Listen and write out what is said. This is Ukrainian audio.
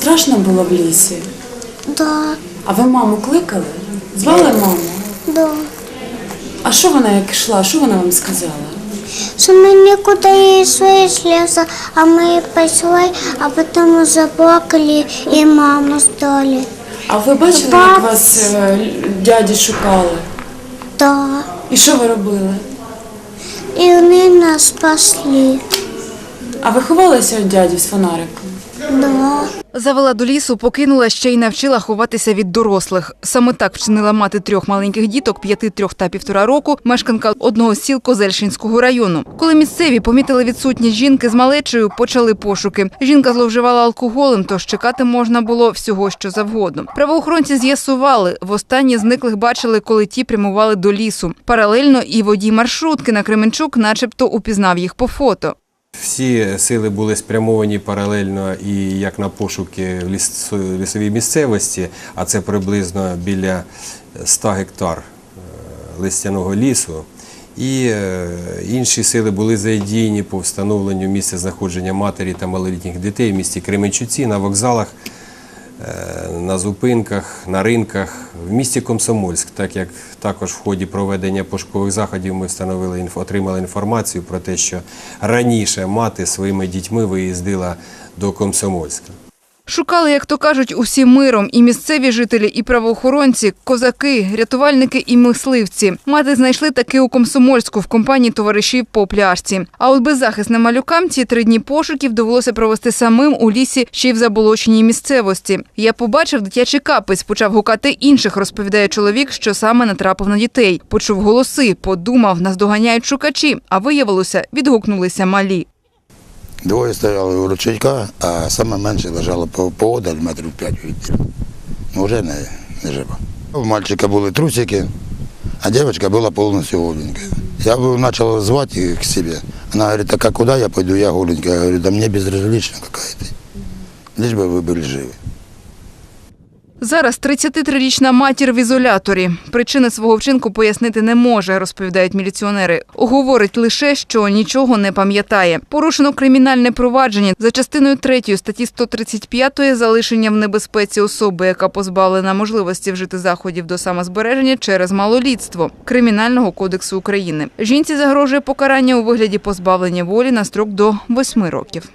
страшно було в лісі? Да, А ви маму кликали? Звали маму? да. А що вона як йшла? Що вона вам сказала? Що ми нікуди йшли з лісу, а ми пішли, а потім заплакали і маму здали. А ви бачили, як вас е, дяді шукали? Да. І що ви робили? І вони нас спасли. А ви ховалися від дяді з фонариком? Да. Завела до лісу, покинула ще й навчила ховатися від дорослих. Саме так вчинила мати трьох маленьких діток, п'яти, трьох та півтора року, мешканка одного сіл Козельщинського району. Коли місцеві помітили відсутність жінки з малечею, почали пошуки. Жінка зловживала алкоголем, тож чекати можна було всього, що завгодно. Правоохоронці з'ясували, востаннє зниклих бачили, коли ті прямували до лісу. Паралельно і водій маршрутки на Кременчук, начебто, упізнав їх по фото. Всі сили були спрямовані паралельно і як на пошуки в лісовій місцевості, а це приблизно біля 100 гектар е, листяного лісу. І е, інші сили були задіяні по встановленню місця знаходження матері та малолітніх дітей в місті Кременчуці, на вокзалах, на зупинках, на ринках, в місті Комсомольськ, так як також в ході проведення пошукових заходів ми встановили отримали інформацію про те, що раніше мати своїми дітьми виїздила до Комсомольська. Шукали, як то кажуть, усі миром і місцеві жителі, і правоохоронці, козаки, рятувальники і мисливці. Мати знайшли таки у Комсомольську в компанії товаришів по пляжці. А от беззахисним малюкам ці три дні пошуків довелося провести самим у лісі ще й в заболоченій місцевості. Я побачив дитячий капець, почав гукати інших, розповідає чоловік, що саме натрапив на дітей. Почув голоси, подумав, наздоганяють шукачі, а виявилося, відгукнулися малі. Двоє стояли у ручейка, а саме менше лежало по- поодаль метрів п'ять від. Ну, вже не, не жива. У мальчика були трусики, а дівчинка була повністю голенька. Я почав звати їх к себе. Вона говорить, так а куди я пойду, я голенька. Я говорю, да мені безразлично какая-то. Лишь би ви були живі. Зараз 33-річна матір в ізоляторі. Причини свого вчинку пояснити не може, розповідають міліціонери. Говорить лише, що нічого не пам'ятає. Порушено кримінальне провадження за частиною 3 статті 135 залишення в небезпеці особи, яка позбавлена можливості вжити заходів до самозбереження через малолітство Кримінального кодексу України. Жінці загрожує покарання у вигляді позбавлення волі на строк до 8 років.